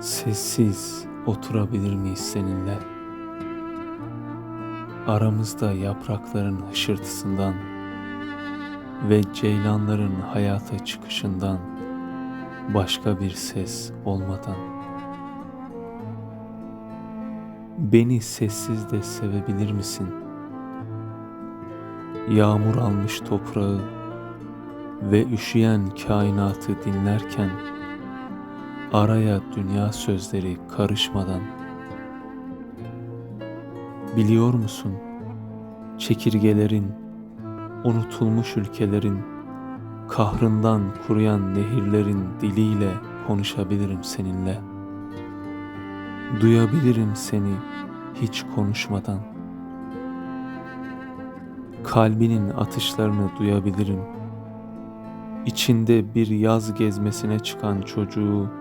Sessiz oturabilir miyiz seninle? Aramızda yaprakların hışırtısından ve ceylanların hayata çıkışından başka bir ses olmadan. Beni sessiz de sevebilir misin? Yağmur almış toprağı ve üşüyen kainatı dinlerken araya dünya sözleri karışmadan. Biliyor musun çekirgelerin unutulmuş ülkelerin kahrından kuruyan nehirlerin diliyle konuşabilirim seninle. Duyabilirim seni hiç konuşmadan. Kalbinin atışlarını duyabilirim. İçinde bir yaz gezmesine çıkan çocuğu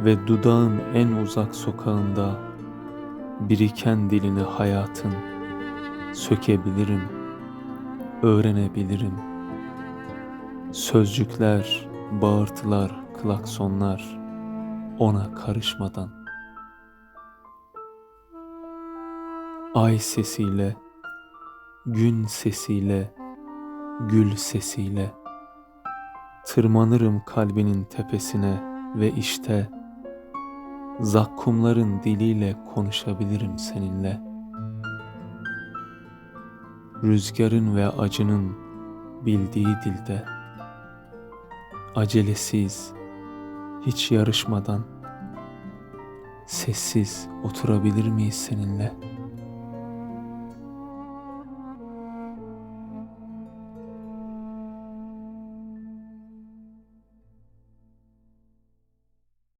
ve dudağın en uzak sokağında biriken dilini hayatın sökebilirim, öğrenebilirim. Sözcükler, bağırtılar, klaksonlar ona karışmadan. Ay sesiyle, gün sesiyle, gül sesiyle tırmanırım kalbinin tepesine ve işte zakkumların diliyle konuşabilirim seninle. Rüzgarın ve acının bildiği dilde, acelesiz, hiç yarışmadan, sessiz oturabilir miyiz seninle?''